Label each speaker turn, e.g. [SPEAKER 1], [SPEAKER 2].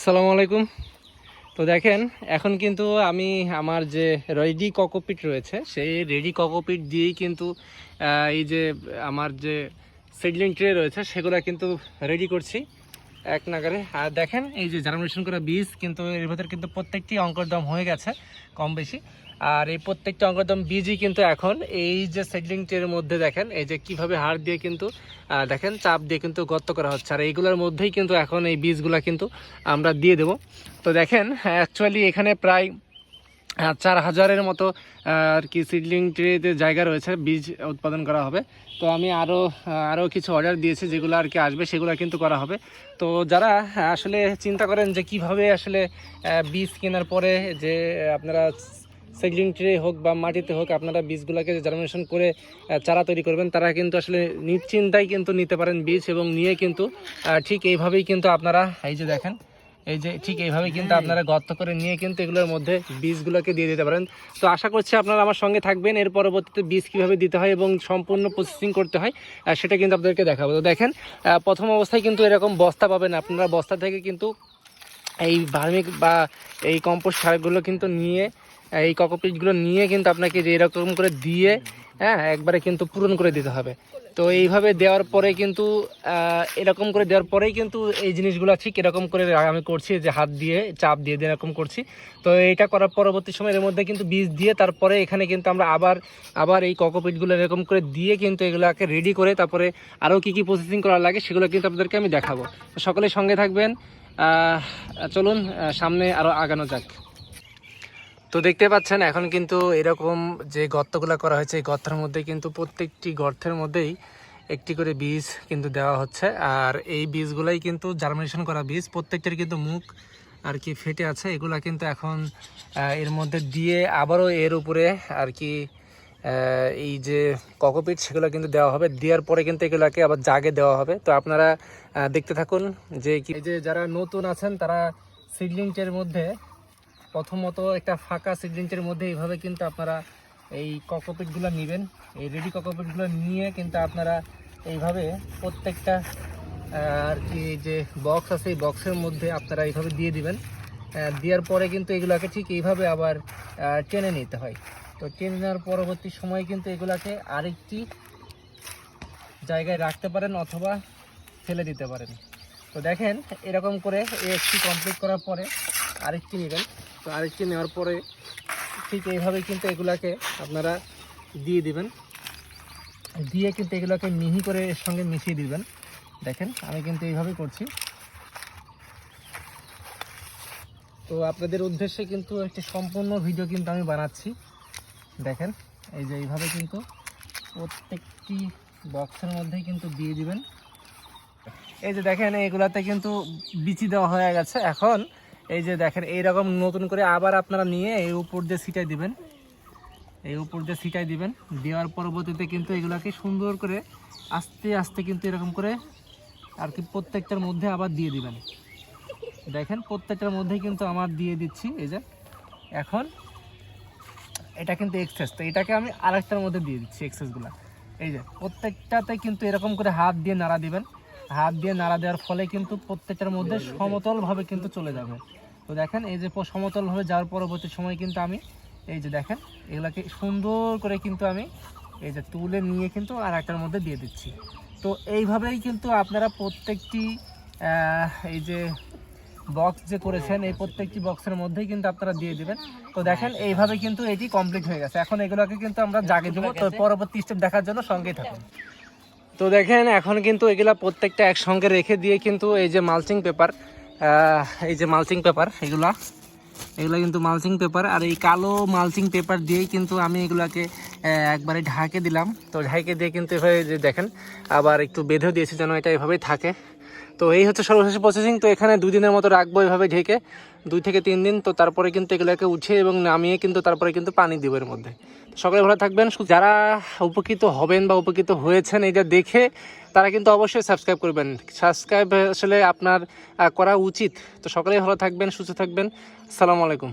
[SPEAKER 1] আসসালামু আলাইকুম। তো দেখেন, এখন কিন্তু আমি আমার যে রেডি ককোপিট রয়েছে, সেই রেডি ককোপিট দিয়েই কিন্তু এই যে আমার যে সেডলিং ট্রে রয়েছে, সেগুলো কিন্তু রেডি করছি এক নাগারে। আর দেখেন, এই যে জার্মিনেশন করা বীজ কিন্তু এর ভেতর কিন্তু প্রত্যেকটি অঙ্কর দম হয়ে গেছে, কম বেশি। আর এই প্রত্যেকটা অঙ্করদম বীজই কিন্তু এখন এই যে সেডলিং ট্রের মধ্যে দেখেন, এই যে কীভাবে হাড় দিয়ে কিন্তু দেখেন চাপ দিয়ে কিন্তু গর্ত করা হচ্ছে। আর এইগুলোর মধ্যেই কিন্তু এখন এই বীজগুলা কিন্তু আমরা দিয়ে দেব। তো দেখেন অ্যাকচুয়ালি এখানে প্রায় চার হাজারের মতো আর কি সিডলিং ট্রেতে জায়গা রয়েছে, বীজ উৎপাদন করা হবে। তো আমি আরও আরও কিছু অর্ডার দিয়েছি, যেগুলো আর কি আসবে, সেগুলো কিন্তু করা হবে। তো যারা, আসলে চিন্তা করেন যে কীভাবে আসলে বীজ কেনার পরে যে, আপনারা সিডলিং ট্রে হোক বা মাটিতে হোক আপনারা বীজগুলোকে জার্মিনেশন করে চারা তৈরি করবেন তারা কিন্তু আসলে নিশ্চিন্তায় কিন্তু নিতে পারেন বীজ এবং নিয়ে কিন্তু ঠিক এইভাবেই কিন্তু আপনারা এই যে দেখেন এই যে ঠিক এইভাবে কিন্তু আপনারা গর্ত করে নিয়ে কিন্তু এগুলোর মধ্যে বীজগুলোকে দিয়ে দিতে পারেন। তো আশা করছি আপনারা আমার সঙ্গে থাকবেন এর পরবর্তীতে বীজ কীভাবে দিতে হয় এবং সম্পূর্ণ প্রসেসিং করতে হয় সেটা কিন্তু আপনাদেরকে দেখাবো। তো দেখেন প্রথম অবস্থায় কিন্তু এরকম বস্তা পাবেন আপনারা বস্তা থেকে কিন্তু এই ভার্মিক বা এই কম্পোস্ট সারগুলো কিন্তু নিয়ে এই ককোপিটগুলো নিয়ে কিন্তু আপনাকে যে এরকম করে দিয়ে হ্যাঁ একবারে কিন্তু পূরণ করে দিতে হবে। তো এইভাবে দেওয়ার পরে কিন্তু এরকম করে দেওয়ার পরেই কিন্তু এই জিনিসগুলো ঠিক এরকম করে আমি করছি, যে হাত দিয়ে, চাপ দিয়ে দিয়ে এরকম করছি। তো এইটা করার পরবর্তী সময় এর মধ্যে কিন্তু বীজ দিয়ে তারপরে এখানে কিন্তু আমরা আবার আবার এই ককোপিটগুলো এরকম করে দিয়ে কিন্তু এগুলোকে রেডি করে তারপরে আরও কী কী প্রসেসিং করা লাগে সেগুলো কিন্তু আপনাদেরকে আমি দেখাবো। সকলে সঙ্গে থাকবেন। চলুন সামনে আরও আগানো যাক। তো দেখতে পাচ্ছেন, এখন কিন্তু এরকম যে গর্তগুলো করা হয়েছে, এই গর্তের মধ্যে কিন্তু প্রত্যেকটি গর্তের মধ্যেই একটি করে বীজ কিন্তু দেওয়া হচ্ছে। আর এই বীজগুলাই কিন্তু জার্মিনেশন করা বীজ, প্রত্যেকটার কিন্তু মুখ আর কি ফেটে আছে, এগুলা কিন্তু এখন এর মধ্যে দিয়ে আবারও এর উপরে আর কি এই যে ককোপিট, সেগুলো কিন্তু দেওয়া হবে। দেওয়ার পরে কিন্তু এগুলাকে আবার জাগে দেওয়া হবে। তো আপনারা দেখতে থাকুন যে কি যে যারা নতুন আছেন, তারা সিডলিংটের মধ্যে প্রথমত একটা ফাঁকা সিডলিংটের মধ্যে এইভাবে কিন্তু আপনারা এই ককোপিটগুলো নেবেন। এই রেডি ককোপিটগুলো নিয়ে কিন্তু আপনারা এইভাবে প্রত্যেকটা আর কি যে বক্স আছে এই বক্সের মধ্যে আপনারা এইভাবে দিয়ে দিবেন। দেওয়ার পরে কিন্তু এগুলোকে ঠিক এইভাবে আবার টেনে নিতে হয়। তো টেনে নেওয়ার পরবর্তী সময় কিন্তু এগুলাকে আরেকটি জায়গায় রাখতে পারেন অথবা ফেলে দিতে পারেন। তো দেখেন, এরকম করে একটি কমপ্লিট করার পরে আরেকটি নেবেন। তো আরেকটি নেওয়ার পরে ঠিক এইভাবে কিন্তু এগুলাকে আপনারা দিয়ে দিবেন। দিয়ে কিন্তু এগুলোকে মিহি করে এর সঙ্গে মিশিয়ে দিবেন। দেখেন, আমি কিন্তু এইভাবে করছি। তো আপনাদের উদ্দেশ্যে কিন্তু একটি সম্পূর্ণ ভিডিও কিন্তু আমি বানাচ্ছি। দেখেন, এই যে এইভাবে কিন্তু প্রত্যেকটি বক্সের মধ্যেই কিন্তু দিয়ে দিবেন। এই যে দেখেন এইগুলাতে কিন্তু বিচি দেওয়া হয়ে গেছে। এখন এই যে দেখেন, এইরকম নতুন করে আবার আপনারা নিয়ে এই উপর দিয়ে ছিটাই দিবেন। এই উপর দিয়ে ছিটাই দিবেন। দেওয়ার পরবর্তীতে কিন্তু এগুলাকে সুন্দর করে আস্তে আস্তে কিন্তু এরকম করে আর কি প্রত্যেকটার মধ্যে আবার দিয়ে দিবেন। দেখেন, প্রত্যেকটার মধ্যে কিন্তু আমার দিয়ে দিচ্ছি, এই যে। এখন এটা কিন্তু এক্সেস তো এটাকে আমি আরেকটার মধ্যে দিয়ে দিচ্ছি এক্সেসগুলো এই যে, প্রত্যেকটাতে কিন্তু এরকম করে হাত দিয়ে নাড়া দিবেন। হাত দিয়ে নাড়া দেওয়ার ফলে কিন্তু প্রত্যেকটার মধ্যে সমতলভাবে কিন্তু চলে যাবে। তো দেখেন, এই যে সমতলভাবে যাওয়ার পরবর্তী সময় কিন্তু আমি, এই যে দেখেন, এগুলাকে সুন্দর করে কিন্তু আমি, এই যে তুলে নিয়ে কিন্তু আর একটার মধ্যে দিয়ে দিচ্ছি। তো এইভাবেই কিন্তু আপনারা প্রত্যেকটি এই যে বক্স যে করেছেন, এই প্রত্যেকটি বক্সের মধ্যেই কিন্তু আপনারা দিয়ে দিবেন। তো দেখেন, এইভাবে কিন্তু এটি কমপ্লিট হয়ে গেছে। এখন এগুলোকে কিন্তু আমরা জাগে দেবো। তো পরবর্তী স্টেপ দেখার জন্য সঙ্গেই থাকুন। তো দেখেন, এখন কিন্তু এগুলা প্রত্যেকটা একসঙ্গে রেখে দিয়ে কিন্তু এই যে মালচিং পেপার এই যে মালচিং পেপার এগুলা, এগুলো কিন্তু মালচিং পেপার আর এই কালো মালচিং পেপার দিয়েই কিন্তু আমি এগুলাকে একবারে ঢাকে দিলাম। তো ঢাকে দিয়ে কিন্তু এভাবে যে দেখেন, আবার একটু বেঁধেও দিয়েছি যেন এটা এভাবেই থাকে। তো এই হচ্ছে সর্বশেষ প্রসেসিং তো এখানে দুই দিনের মতো রাখব এভাবে ঢেকে। দুই থেকে তিন দিন, তো তারপরে কিন্তু এগুলোকে উঠে এবং নামিয়ে কিন্তু তারপরে কিন্তু পানি দিব এর মধ্যে। সকলে ভালো থাকবেন যারা উপকৃত হবেন বা উপকৃত হয়েছেন এটা দেখে, তারা কিন্তু অবশ্যই সাবস্ক্রাইব করবেন। সাবস্ক্রাইব আসলে আপনার করা উচিত। তো সকলেই ভালো থাকবেন, সুস্থ থাকবেন। আসসালামু আলাইকুম।